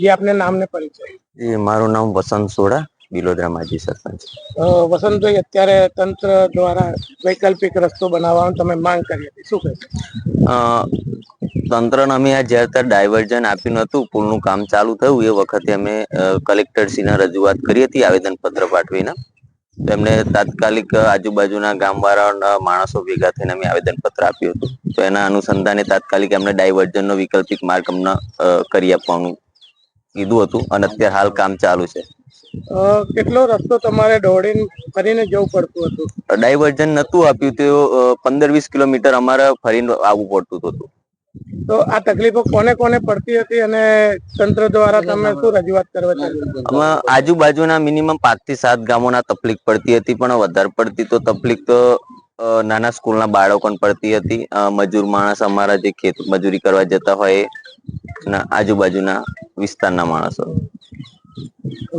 જે આપને નામને પરિચય? એ મારું નામ વસંત સોડા બિલોદરા માજી સરપંચ. વસંતભાઈ અત્યારે તંત્ર દ્વારા વૈકલ્પિક રસ્તો બનાવવાનું તમે માંગ કરી હતી. શું કહેશો તંત્રને અમે આ જ્યારે ત્યાં ડાયવર્ઝન આપ્યું નતું પુલનું કામ ચાલુ થયું એ વખતે અમે કલેક્ટરશ્રીને રજૂઆત કરી હતી આવેદન પત્ર પાઠવીને તેમણે તાત્કાલિક આજુબાજુના ગામવાળાના માણસો ભેગા થઈને અમે આવેદન પત્ર આપ્યું હતું. તો એના અનુસંધાને તાત્કાલિક એમને ડાયવર્ઝનનો વૈકલ્પિક માર્ગ અમને કરી આપવાનું કીધું હતું અને અત્યારે હાલ કામ ચાલુ છે. કેટલો રસ્તો તમારે દોડીને ફરીને જવું પડતું હતું? ડાયવર્ઝન નતું આપ્યું તો પંદર વીસ કિલોમીટર અમારે ફરીને આવવું પડતું હતું. તો આ તકલીફો કોને કોને પડતી હતી અને તંત્ર દ્વારા તમે શું રજૂઆત કરવા ચાલી આજુબાજુના મિનિમમ પાંચથી સાત ગામોના તકલીફ પડતી હતી પણ વધારે પડતી તો તકલીફ તો નાના સ્કૂલના બાળકોને પડતી હતી. મજૂર માણસ અમારા જે ખેત મજૂરી કરવા જતા હોય આજુબાજુના. વિસ્તારના માણસો.